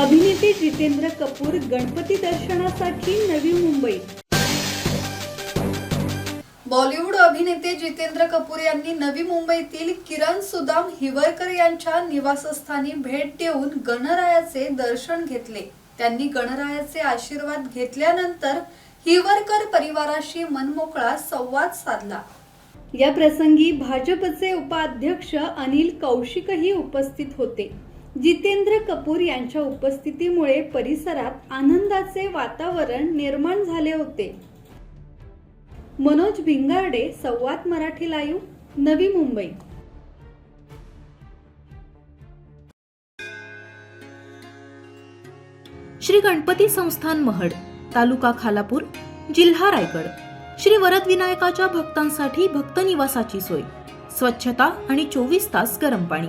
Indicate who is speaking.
Speaker 1: जितेंद्र कपूर गणपती दर्शनासाठी नवी मुंबई.
Speaker 2: बॉलिवूड अभिनेते जितेंद्र कपूर यांनी नवी मुंबईतील किरण सुदाम हिवरकर यांच्या निवासस्थानी भेट देऊन गणरायाचे दर्शन घेतले. त्यांनी गणरायाचे आशीर्वाद घेतल्यानंतर हिवरकर परिवाराशी मनमोकळा संवाद साधला.
Speaker 1: या प्रसंगी भाजपचे उपाध्यक्ष अनिल कौशिकही उपस्थित होते. जितेंद्र कपूर यांच्या उपस्थितीमुळे परिसरात आनंदाचे वातावरण निर्माण झाले होते. मनोज भिंगारडे संवाद मराठी लाईव्ह नवी मुंबई.
Speaker 3: श्री गणपती संस्थान महड तालुका खालापूर जिल्हा रायगड. श्री वरद विनायकाच्या भक्तांसाठी भक्त निवासाची सोय. स्वच्छता आणि चोवीस तास गरम पाणी.